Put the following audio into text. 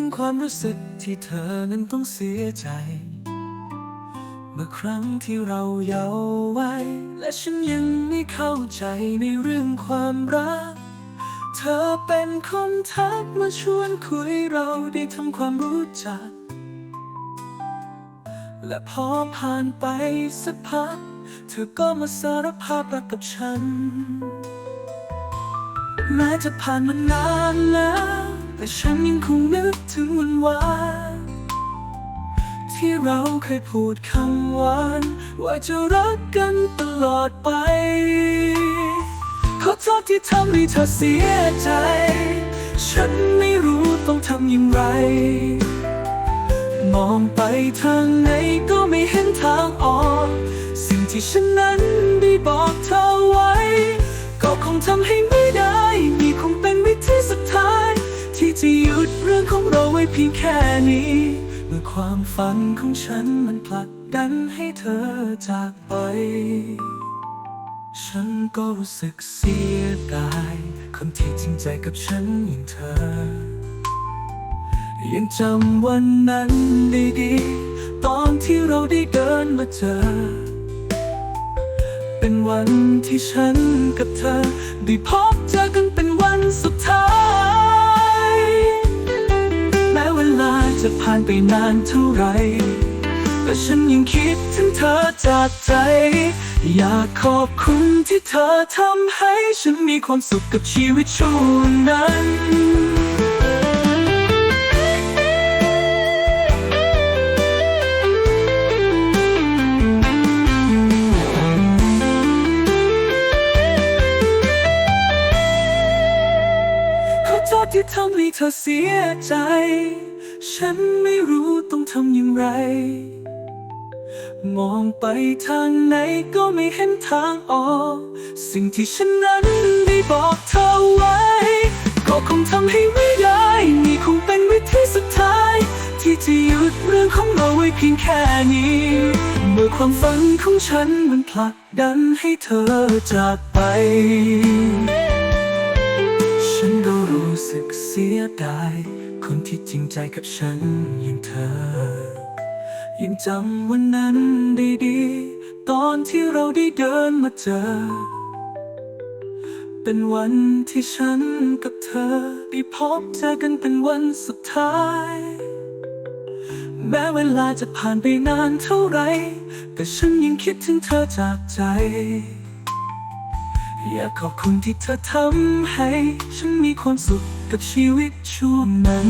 ถึงความรู้สึกที่เธอนั้นต้องเสียใจ เมื่อครั้งที่เราเยาว์ไว้ และฉันยังไม่เข้าใจในเรื่องความรัก เธอเป็นคนทักมาชวนคุยเราได้ทำความรู้จัก และพอผ่านไปสักพัก เธอก็มาสารภาพรักกับฉัน แม้จะผ่านมานานแล้ว แต่ฉันยังคงนึกถึงวันวานที่เราเคยพูดคำหวาน ว่าจะรักกันตลอดไป ขอโทษที่ทำให้เธอเสียใจ ฉันไม่รู้ต้องทำอย่างไร มองไปทางไหนก็ไม่เห็นทางออก สิ่งที่ฉันนั้นได้บอกเธอไว้ ก็คงทำให้ ที่จะหยุดเรื่องของเราไว้เพียงแค่นี้ เมื่อความฝันของฉันมันผลักดันให้เธอจากไป ฉันก็รู้สึกเสียดายคนที่จริงใจกับฉันอย่างเธอ ยังจำวันนั้นด้ดีตอนที่เราได้เดินมาเจอ เป็นวันที่ฉันกับเธอ ได้พบเจอกันเป็นวันสุดท้าย จะผ่านไปนานเท่าไร แต่ฉันยังคิดถึงเธอจากใจ อยากขอบคุณที่เธอทำให้ฉันมีความสุขกับชีวิตช่วงนั้นขอโทษที่ทำให้เธอเสียใจ ฉันไม่รู้ต้องทำอย่างไร มองไปทางไหนก็ไม่เห็นทางออก สิ่งที่ฉันนั้นได้บอกเธอไว้ ก็คงทำให้ไม่ได้นี่คงเป็นวิธีสุดท้าย ที่จะหยุดเรื่องของเราไว้เพียงแค่นี้ เมื่อความฝันของฉันมันผลักดันให้เธอจากไปฉันก็รู้สึกเสียดาย คนที่จริงใจกับฉันอย่างเธอ ยังจำวันนั้นได้ดี ตอนที่เราได้เดินมาเจอ เป็นวันที่ฉันกับเธอ ได้พบเจอกันเป็นวันสุดท้าย แม้เวลาจะผ่านไปนานเท่าไหรแต่ฉันยังคิดถึงเธอจากใจ อยากขอบคุณที่เธอทำให้ ฉันมีความสุขกับชีวิตช่วงนั้น